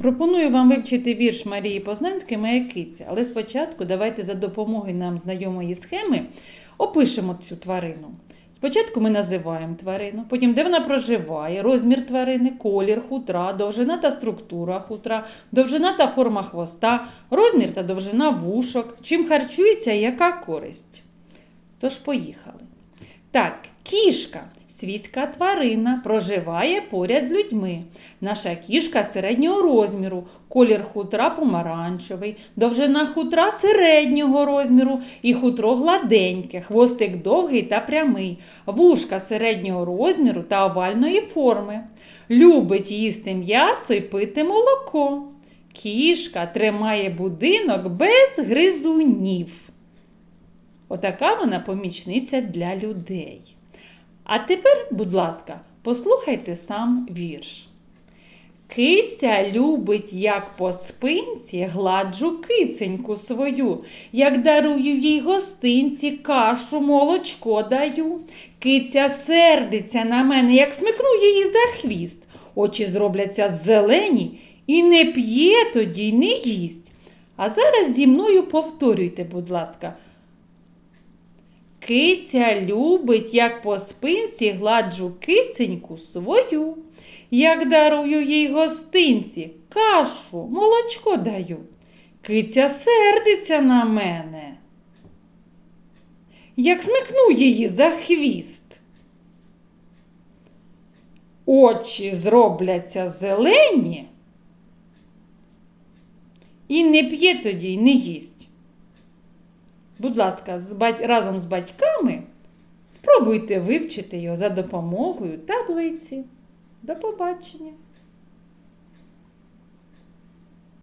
Пропоную вам вивчити вірш Марії Познанської Моя. Але спочатку давайте за допомогою нам знайомої схеми опишемо цю тварину. Спочатку ми називаємо тварину, потім де вона проживає, розмір тварини, колір хутра, довжина та структура хутра, довжина та форма хвоста, розмір та довжина вушок, чим харчується і яка користь. Тож поїхали. Так, кішка. Свійська тварина проживає поряд з людьми. Наша кішка середнього розміру, колір хутра помаранчевий, довжина хутра середнього розміру і хутро гладеньке, хвостик довгий та прямий, вушка середнього розміру та овальної форми. Любить їсти м'ясо і пити молоко. Кішка тримає будинок без гризунів. Отака вона помічниця для людей. А тепер, будь ласка, послухайте сам вірш. Кися любить, як по спинці гладжу киценьку свою, як дарую їй гостинці, кашу, молочко даю. Киця сердиться на мене, як смикну її за хвіст. Очі зробляться зелені і не п'є тоді, не їсть. А зараз зі мною повторюйте, будь ласка. Киця любить, як по спинці гладжу киценьку свою, як дарую їй гостинці, кашу, молочко даю. Киця сердиться на мене. Як смикну її за хвіст. Очі зробляться зелені і не п'є тоді й не їсть. Будь ласка, з бать- разом з батьками спробуйте вивчити його за допомогою таблиці. До побачення!